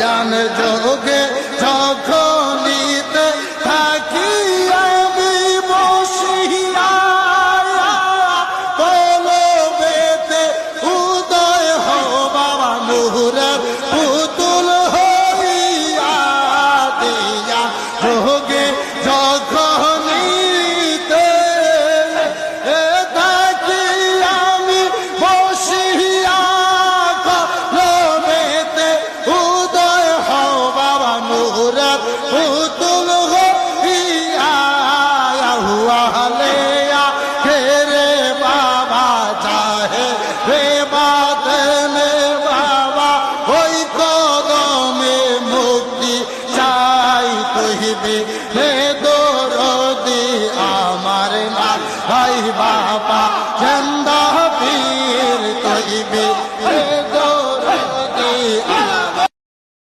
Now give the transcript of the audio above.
জান যোগে पुतुल हो आया हुआ ले हे रे बाबा चाहे रे बात ले बाबा होई तो दो में मुक्ति চাই তুহিবি হে দোরদি আমার না ভাই বাবা চন্দা পীর তুহিবি হে দো